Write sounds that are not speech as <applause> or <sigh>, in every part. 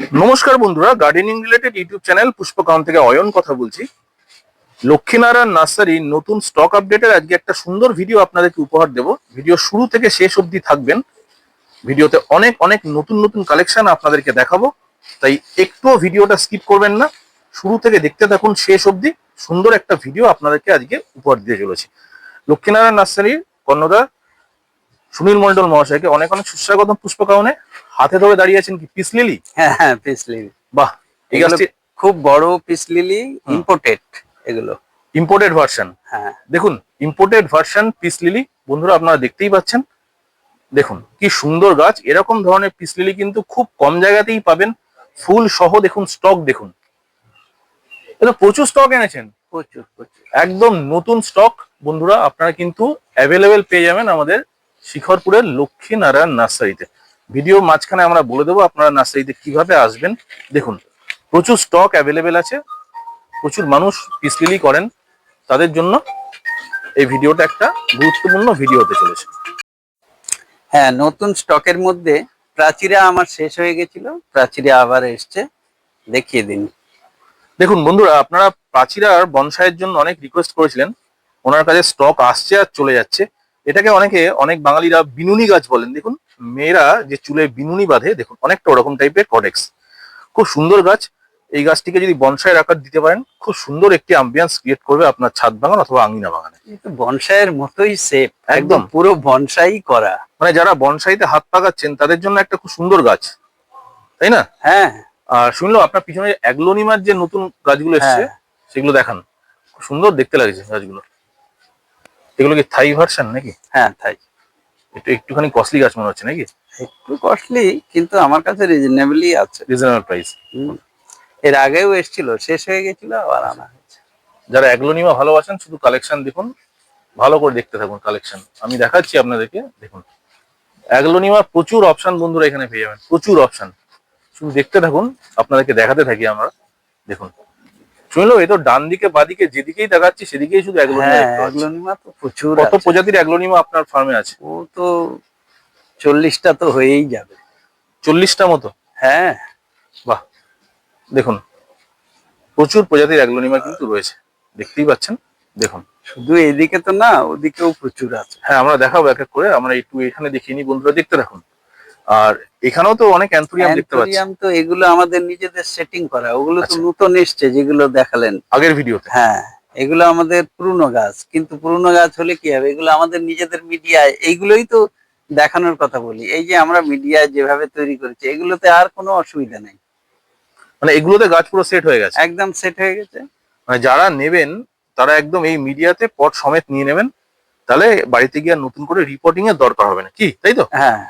নমস্কার বন্ধুরা gardening related YouTube channel পুষ্পকাউন থেকে অয়ন কথা বলছি। লক্ষ্মীনারায়ণ নার্সারির নতুন স্টক আপডেটের আজকে একটা সুন্দর ভিডিও আপনাদেরকে উপহার দেব। ভিডিও শুরু থেকে শেষ অবধি থাকবেন। ভিডিওতে অনেক অনেক নতুন নতুন কালেকশন আপনাদেরকে দেখাবো। তাই একটুও ভিডিওটা স্কিপ করবেন না। শুরু থেকে দেখতে থাকুন শেষ অবধি। সুন্দর একটা ভিডিও আপনাদেরকে আজকে উপহার দিতে চলেছি। লক্ষ্মীনারায়ণ নার্সারির কর্ণধার সুনীল মন্ডল মহাশয়কে অনেক অনেক সুস্বাগতম পুষ্পকাউনে হাতে ধরে দাঁড়িয়ে আছেন কি? Peace lily? হ্যাঁ হ্যাঁ পিস লিলি। বাহ এই এগুলো গাছটি খুব বড় পিস লিলি ইম্পোর্টেড এগুলো। ইম্পোর্টেড ভার্সন হ্যাঁ। দেখুন ইম্পোর্টেড ভার্সন পিস লিলি বন্ধুরা আপনারা দেখতেই পাচ্ছেন। দেখুন কি সুন্দর গাছ। এরকম ধরনের পিস লিলি কিন্তু খুব কম জায়গাতেই পাবেন। ফুল সহ দেখুন স্টক দেখুন। এটা প্রচুর স্টক এনেছেন। প্রচুর প্রচুর। একদম নতুন স্টক বন্ধুরা আপনারা কিন্তু অ্যাভেলেবেল পেয়ে যাবেন আমাদের শিখরপুরের লক্ষ্মী নারায়ণ নার্সারিতে ভিডিও মাঝখানে আমরা বলে দেবো আপনারা নার্সারিতে কীভাবে আসবেন। দেখুন প্রচুর স্টক অ্যাভেলেবেল আছে প্রচুর মানুষ পিস লিলি করেন তাদের জন্য এই ভিডিওটা একটা গুরুত্বপূর্ণ ভিডিও হতে চলেছে। হ্যাঁ নতুন স্টকের মধ্যে প্রাচীরা আমার শেষ হয়ে গেছিল প্রাচীরা আবার এসছে দেখিয়ে দিন। দেখুন বন্ধুরা আপনারা প্রাচীরার বনসাইয়ের জন্য অনেক রিকোয়েস্ট করেছিলেন ওনার কাছে স্টক আসছে আর চলে যাচ্ছে। এটাকে অনেকে অনেক বাঙালিরা বিনুনি গাছ বলেন দেখুন। মেয়েরা যে চুলে বিনুনি বাঁধে দেখুন অনেকটা ওরকম টাইপের কডেক্স খুব সুন্দর গাছ। এই গাছটিকে যদি বনসাইয়ের আকার দিতে পারেন খুব সুন্দর একটি আম্বিয়ান্স ক্রিয়েট করবে আপনার ছাদ বাগান অথবা আঙিনা বাগানে। বনসাইয়ের মতোই সেফ একদম। পুরো বনসাই করা। মানে যারা বনসাইতে হাত পাকাচ্ছেন তাদের জন্য একটা খুব সুন্দর গাছ। তাই না? হ্যাঁ। আর শুনলাম আপনার পিছনে অ্যাগ্লোনিমার যে নতুন গাছগুলো এসছে হ্যাঁ। সেগুলো দেখান। খুব সুন্দর দেখতে লাগছে গাছগুলো। এগুলো কি থাই ভার্সন নাকি? হ্যাঁ তাই একটু একটুখানি কস্টলি গাছ মনে হচ্ছে নাকি? একটু কস্টলি কিন্তু আমার কাছে রিজনেবলই আছে। Reasonable price. এর আগেও এসছিল শেষ হয়ে গেছিল আবার আনা হয়েছে। যারা অ্যাগ্লোনিমা ভালোবাসেন শুধু কালেকশন দেখুন ভালো করে দেখতে থাকুন কালেকশন আমি দেখাচ্ছি আপনাদেরকে দেখুন। অ্যাগ্লোনিমার প্রচুর অপশন বন্ধুরা এখানে পেয়ে যাবেন প্রচুর অপশন শুধু দেখতে থাকুন আপনাদেরকে দেখাতে থাকি আমরা দেখুন। শুনলো এই তো ডান দিকে বাদিকে যেদিকেই দেখাচ্ছি সেদিকেই শুধু অ্যাগ্লোনিমা হ্যাঁ এগুলো তো প্রচুর কত প্রজাতির অ্যাগ্লোনিমা আপনার ফার্মে আছে? ও তো চল্লিশটা তো হয়েই যাবে। চল্লিশটা মতো? হ্যাঁ। বাহ। দেখুন প্রচুর প্রজাতির অ্যাগ্লোনিমা কিন্তু রয়েছে। দেখতেই পাচ্ছেন? দেখুন। শুধু এদিকে তো না ওদিকেও প্রচুর আছে। হ্যাঁ আমরা দেখাবো এক এক করে। আমরা একটু এখানে দেখিনি বন্ধুরা দেখতে রাখুন আর এখানেও তো অনেক অ্যান্থুরিয়াম দেখতে পাচ্ছি। অ্যান্থোরিয়াম তো এগুলো আমাদের নিজেদের সেটিং করা ওগুলো তো আচ্ছা। নতুন এসছে যেগুলো দেখালেন। আগের ভিডিওতে। হ্যাঁ এগুলো আমাদের পুরনো গাছ কিন্তু পুরনো গাছ হলে কি হবে? এগুলো আমাদের নিজেদের মিডিয়ায় এইগুলোই তো দেখানোর কথা বলি। এই যে আমরা মিডিয়ায় যেভাবে তৈরি করেছি এগুলোতে আর কোনো অসুবিধা নেই। মানে এগুলোতে গাছ পুরো সেট হয়ে গেছে। একদম সেট হয়ে গেছে। মানে যারা নেবেন তারা একদম এই মিডিয়াতে পট সমেত নিয়ে নেবেন তাহলে বাড়িতে গিয়ে নতুন করে রিপোর্টিং এর দরকার হবে না। কি? তাই তো? হ্যাঁ।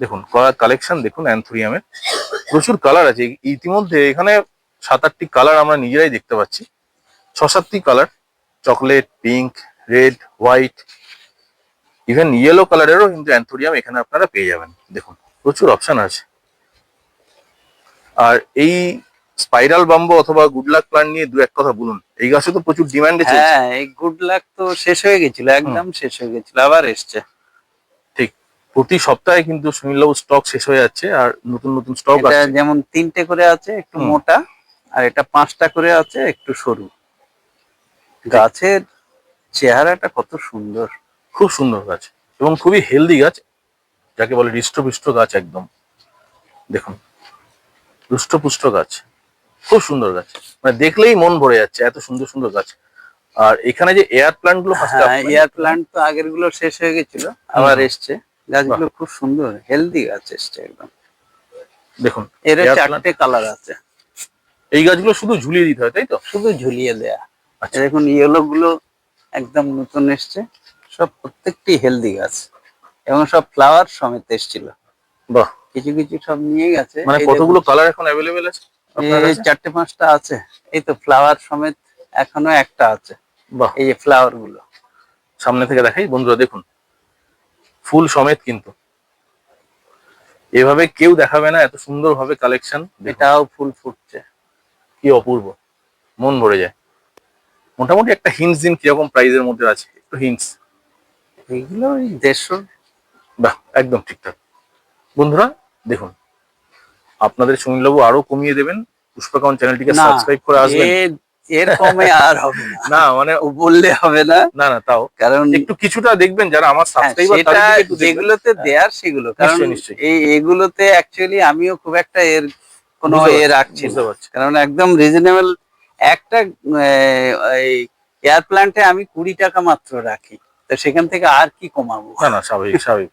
দেখুন কালেকশন দেখুন অ্যান্থুরিয়ামের প্রচুর কালার আছে। ইতিমধ্যে এখানে সাত আটটি কালার আমরা নিজেরাই দেখতে পাচ্ছি। ছ সাতটি colour chocolate pink red white even yellow কালারেরও কিন্তু অ্যান্থোরিয়াম এখানে আপনারা পেয়ে যাবেন। দেখুন প্রচুর অপশন আছে। আর এই স্পাইরাল বাম্বো অথবা গুড লাক প্ল্যান্ট নিয়ে দু এক কথা বলুন। এই গাছে তো প্রচুর ডিমান্ডে চলছে হ্যাঁ এই গুড লাক তো শেষ হয়ে গেছিল একদম শেষ হয়ে গেছিল আবার এসছে। প্রতি সপ্তাহে কিন্তু সুনীলবাবু স্টক শেষ হয়ে যাচ্ছে আর নতুন নতুন স্টক আসছে। যেমন তিনটে করে আছে একটু মোটা আর এটা পাঁচটা করে আছে একটু সরু। গাছের চেহারাটা কত সুন্দর। খুব সুন্দর গাছ এবং খুবই হেলদি গাছ যাকে বলে হৃষ্টপুষ্ট গাছ একদম। দেখুন হৃষ্টপুষ্ট গাছ খুব সুন্দর গাছ। মানে দেখলেই মন ভরে যাচ্ছে এত সুন্দর সুন্দর গাছ। আর এখানে যে এয়ার প্ল্যান্টগুলো হ্যাঁ এয়ার প্লান্ট তো আগেরগুলো শেষ হয়ে গেছিল আবার। এসছে। গাছগুলো খুব সুন্দর হেলদি গাছ এসছে একদম। দেখুন এর চারটে কালার আছে। এই গাছগুলো শুধু ঝুলিয়ে দিতে হয় তাই তো? শুধু ঝুলিয়ে দেয়া। আচ্ছা। দেখুন ইয়েলো গুলো একদম নতুন এসছে। সব প্রত্যেকটি হেলদি গাছ। এবং সব ফ্লাওয়ার সমেত এসছিল। বাহ। কিছু কিছু সব নিয়ে গেছে। মানে কতগুলো কালার এখন অ্যাভেলেবেল আছে এই চারটে পাঁচটা আছে। এই তো ফ্লাওয়ার সমেত এখনও একটা আছে। বাহ। এই যে ফ্লাওয়ারগুলো। সামনে থেকে দেখাই বন্ধুরা দেখুন। ফুল সমেত কিন্তু। এভাবে কেউ দেখাবে না এত সুন্দর ভাবে কালেকশন এটাও ফুল ফুটছে। কি অপূর্ব। মন ভরে যায়। মোটামুটি একটা হিন্টস দিন কীরকম প্রাইজের মধ্যে আছে। একটু হিন্টস এইগুলো ওই দেড়শো। বাহ একদম ঠিকঠাক। বন্ধুরা দেখুন। আপনাদের সুনীলবাবু আরও কমিয়ে দেবেন। পুষ্পাকাউন চ্যানেলটিকে সাবস্ক্রাইব করে আসবেন। এর- কমে আর হবে না। মানে ও বললে হবে না। না না তাও। কারণ একটু কিছুটা দেখবেন যারা আমার হ্যাঁ, সাবস্ক্রাইবার সেটা যেগুলোতে দেয়ার সেগুলো। কারণ। এই এগুলোতে অ্যাকচুয়ালি আমিও খুব একটা এর কোনো এ রাখছি কারণ একদম রিজনেবল একটা এয়ার প্ল্যান্টে আমি কুড়ি টাকা মাত্র রাখি। তো সেখান থেকে আর কি কমাবো? না না স্বাভাবিক স্বাভাবিক।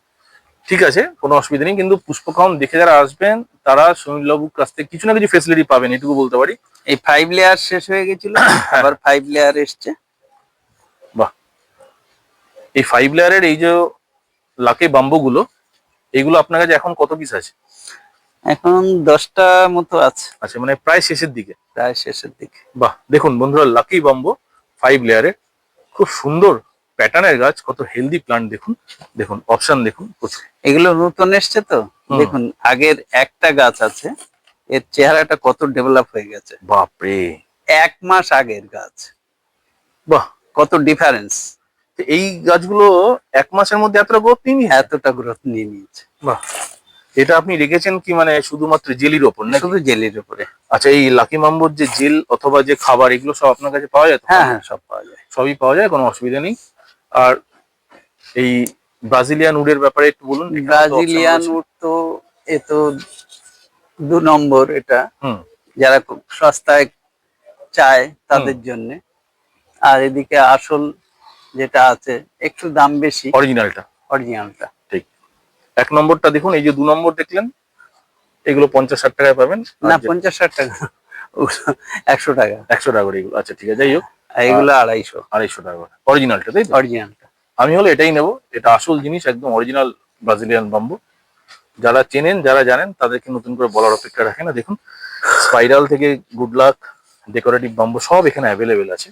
ঠিক আছে কোনো অসুবিধা নেই। কিন্তু পুষ্পকাউন দেখে যারা আসবেন তারা সুনীলবাবুর কাছ থেকে কিছু না কিছু ফেসিলিটি পাবেন এটুকু বলতে পারি। এই ফাইভ লেয়ার শেষ হয়ে গেছিল আবার ফাইভ লেয়ার এসছে। বাহ। এই ফাইভ লেয়ারের এই যে লাকে বাম্বু গুলো এগুলো আপনার কাছে এখন কত পিস আছে? এখন দশটা মতো আছে। আচ্ছা মানে প্রায় শেষের দিকে। প্রায় শেষের দিকে। বাহ দেখুন বন্ধুরা লাকি বাম্বো ফাইভ লেয়ারের খুব সুন্দর প্যাটার্নের গাছ কত হেলদি প্লান্ট দেখুন দেখুন অপশন দেখুন এগুলো নতুন এসছে তো? দেখুন আগের একটা গাছ আছে এর চেহারাটা কত ডেভেলপ হয়ে গেছে। বাপরে। এক মাস আগের গাছ। বাহ। কত ডিফারেন্স এই গাছগুলো এক মাসের মধ্যে এতটা গ্রোথ নিয়ে নিয়েছে? এতটা গ্রোথ নিয়ে নিয়েছে। বাহ। এটা আপনি রেখেছেন কি মানে শুধুমাত্র জেলির ওপর না শুধু জেলির ওপরে। আচ্ছা এই লাকি মাম্বোর যে জেল অথবা যে খাবার এগুলো সব আপনার কাছে পাওয়া যায় হ্যাঁ হ্যাঁ সব পাওয়া যায়। সবই পাওয়া যায় কোনো অসুবিধা নেই? আর এই ব্রাজিলিয়ান উডের ব্যাপারে একটু বলুন ব্রাজিলিয়ান। উড তো এ তো দু নম্বর এটা। যারা খুব সস্তায় চায় তাদের জন্য। আর এদিকে আসল যেটা আছে একটু দাম বেশি। অরিজিনালটা। অরিজিনালটা। ঠিক। এক নম্বরটা দেখুন এই যে দু নম্বর দেখলেন এগুলো পঞ্চাশ ষাট টাকায় পাবেন। না পঞ্চাশ ষাট টাকা। একশো টাকা। একশো টাকা করে এগুলো। আচ্ছা ঠিক আছে যাই হোক। এগুলো আড়াইশো। আড়াইশো টাকা অরিজিনালটা তাই অরিজিনালটা আমি হলো এটাই নেব। এটা আসল জিনিস একদম অরিজিনাল ব্রাজিলিয়ান বাম্বু যারা চেনেন যারা জানেন তাদেরকে নতুন করে বলার অপেক্ষা রাখে না দেখুন স্পাইরাল থেকে গুড লাক ডেকোরেটিভ বাম্বু সব এখানে অ্যাভেলেবেল আছে।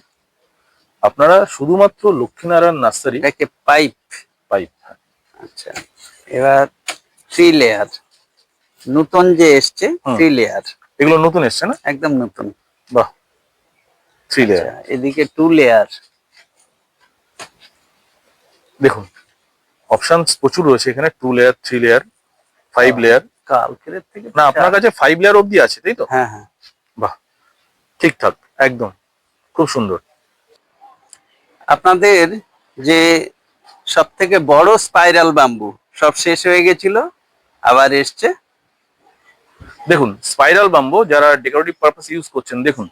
আপনারা শুধুমাত্র লক্ষ্মীনারায়ণ নার্সারি এটাকে পাইপ পাইপ আচ্ছা এবার থ্রি লেয়ার নতুন যে এসছে। থ্রি লেয়ার এগুলো নতুন এসছে না? একদম নতুন। বাহ থ্রি লেয়ার আচ্ছা, এদিকে টু লেয়ার দেখুন অপশন প্রচুর রয়েছে এখানে two layer three layer five layer কালকের থেকে না আপনার কাছে ফাইভ লেয়ার অবধি আছে তাই তো? হ্যাঁ হ্যাঁ। বাহ ঠিকঠাক একদম খুব সুন্দর। আপনাদের যে সব থেকে বড় স্পাইরাল বাম্বু সব শেষ হয়ে গেছিল আবার এসছে। দেখুন স্পাইরাল বাম্বো যারা ডেকোরেটিভ পারপাস ইউজ করছেন দেখুন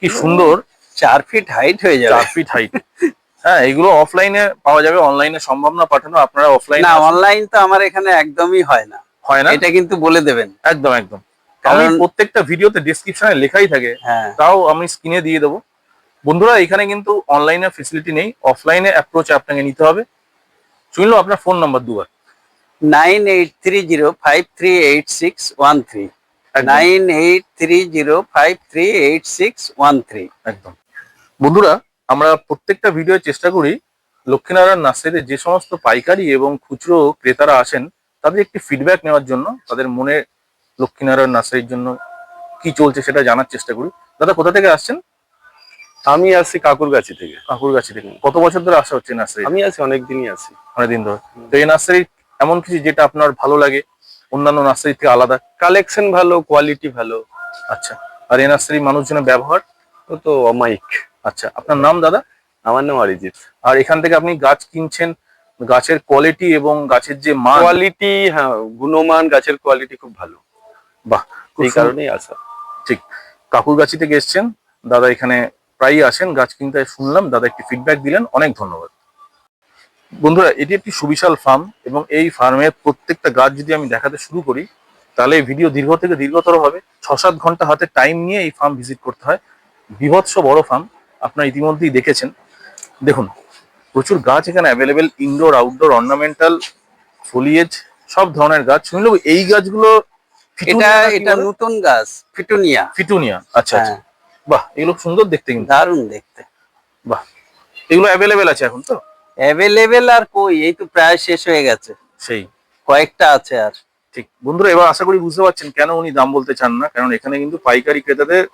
কি সুন্দর? চার ফিট হাইট হয়ে যাবে। চার ফিট হাইট <laughs> হ্যাঁ এগুলো অফলাইনে পাওয়া যাবে অনলাইনে সম্ভব না পাঠানো আপনারা অফলাইন না অনলাইন তো আমার এখানে একদমই হয় না। হয় না? এটা কিন্তু বলে দেবেন। একদম একদম। আমি কারণ- প্রত্যেকটা ভিডিওতে ডিসক্রিপশনে লেখাই থাকে হ্যাঁ। তাও আমি স্ক্রিনে দিয়ে দেবো। বন্ধুরা এখানে কিন্তু অনলাইনে ফেসিলিটি নেই অফলাইনে অ্যাপ্রোচ আপনাকে নিতে হবে। শুনলো আপনার ফোন নাম্বার দুবার। Nine eight three zero five three eight six one three. Nine eight three zero five three eight six one three. একদম। বন্ধুরা আমরা প্রত্যেকটা ভিডিও চেষ্টা করি লক্ষ্মীনারায়ণ নার্সারিতে যে সমস্ত পাইকারি এবং খুচরো ক্রেতারা আসেন তাদের একটি ফিডব্যাক নেওয়ার জন্য তাদের মনে লক্ষ্মীনারায়ণ নার্সারির জন্য কি চলছে সেটা জানার চেষ্টা করি। দাদা কোথা থেকে আসছেন? আমি আসছি কাকুরগাছি থেকে। কাকুর কাছে থেকে। কত বছর ধরে আসা হচ্ছে নার্সারি আমি আছি অনেকদিনই আছি। অনেকদিন ধরে। তো এই নার্সারি এমন কিছু যেটা আপনার ভালো লাগে? অন্যান্য নার্সারি থেকে আলাদা। কালেকশন ভালো কোয়ালিটি ভালো। আচ্ছা আর এই নার্সারি মানুষজনের ব্যবহার? তো অমাইক আচ্ছা আপনার নাম দাদা? আমার নাম অরিজিৎ। আর এখান থেকে আপনি গাছ কিনছেন গাছের কোয়ালিটি এবং গাছের যে মান? কোয়ালিটি হ্যাঁ গুণমান গাছের কোয়ালিটি খুব ভালো। বাহ এই। কারণেই আসা ঠিক। কাকুরগাছি থেকে এসছেন। দাদা এখানে প্রায়ই আসেন গাছ কিনতে শুনলাম। দাদা একটি ফিডব্যাক দিলেন। অনেক ধন্যবাদ। বন্ধুরা এটি একটি সুবিশাল ফার্ম এবং এই ফার্মের প্রত্যেকটা গাছ যদি আমি দেখাতে শুরু করি তাহলে ভিডিও দীর্ঘ থেকে দীর্ঘতর হবে। ছ সাত ঘণ্টা হাতে টাইম নিয়ে এই ফার্ম ভিজিট করতে হয়। বিভৎস বড় ফার্ম আপনারা ইতিমধ্যেই দেখেছেন। দেখুন প্রচুর গাছ এখানে available indoor outdoor ornamental foliage সব ধরনের গাছ। শুনলেও এই গাছগুলো এটা এটা নতুন গাছ ফিটুনিয়া। ফিটুনিয়া আচ্ছা আচ্ছা। হ্যাঁ। বাহ এগুলো সুন্দর দেখতে কিন্তু। দারুণ দেখতে। বাহ এগুলো অ্যাভেলেবেল আছে এখন তো? অ্যাভেলেবেল আর কই? এই তো প্রায় শেষ হয়ে গেছে। সেই। কয়েকটা আছে আর। ঠিক। বন্ধুরা এবার আশা করি বুঝতে পারছেন কেন উনি দাম বলতে চান না কারণ এখানে কিন্তু পাইকারি ক্রেতাদের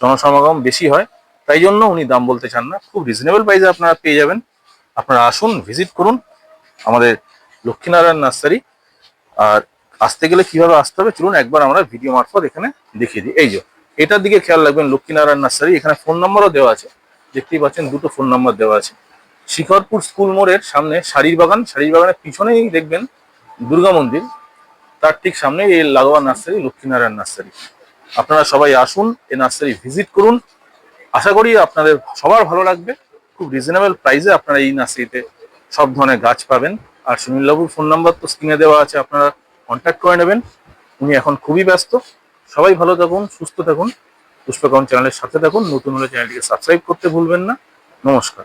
জনসমাগম বেশি হয় তাই জন্য উনি দাম বলতে চান না। খুব রিজনেবল প্রাইসে আপনারা পেয়ে যাবেন। আপনারা আসুন ভিজিট করুন আমাদের লক্ষ্মীনারায়ণ নার্সারি। আর আসতে গেলে কীভাবে আসতে হবে চলুন একবার আমরা ভিডিও মারফত এখানে দেখিয়ে দিই। এই যে এটার দিকে খেয়াল রাখবেন লক্ষ্মীনারায়ণ নার্সারি এখানে ফোন নম্বরও দেওয়া আছে। দেখতেই পাচ্ছেন দুটো ফোন নম্বর দেওয়া আছে। শিখরপুর স্কুল মোড়ের সামনে শাড়ির বাগান। শাড়ির বাগানের পিছনেই দেখবেন দুর্গা মন্দির। তার ঠিক সামনে এই লাগোয়া নার্সারি, লক্ষ্মীনারায়ণ নার্সারি। আপনারা সবাই আসুন, এই নার্সারি ভিজিট করুন। আশা করি আপনাদের সবার ভালো লাগবে। খুব রিজনেবল প্রাইসে আপনারা এই নার্সারিতে সব ধরনের গাছ পাবেন। আর সুনীলবাবুর ফোন নাম্বার তো স্ক্রিনে দেওয়া আছে, আপনারা কন্ট্যাক্ট করে নেবেন। উনি এখন খুবই ব্যস্ত। সবাই ভালো থাকুন, সুস্থ থাকুন। পুষ্পকরণ চ্যানেলের সাথে থাকুন। নতুন হলে চ্যানেলটিকে সাবস্ক্রাইব করতে ভুলবেন না। নমস্কার।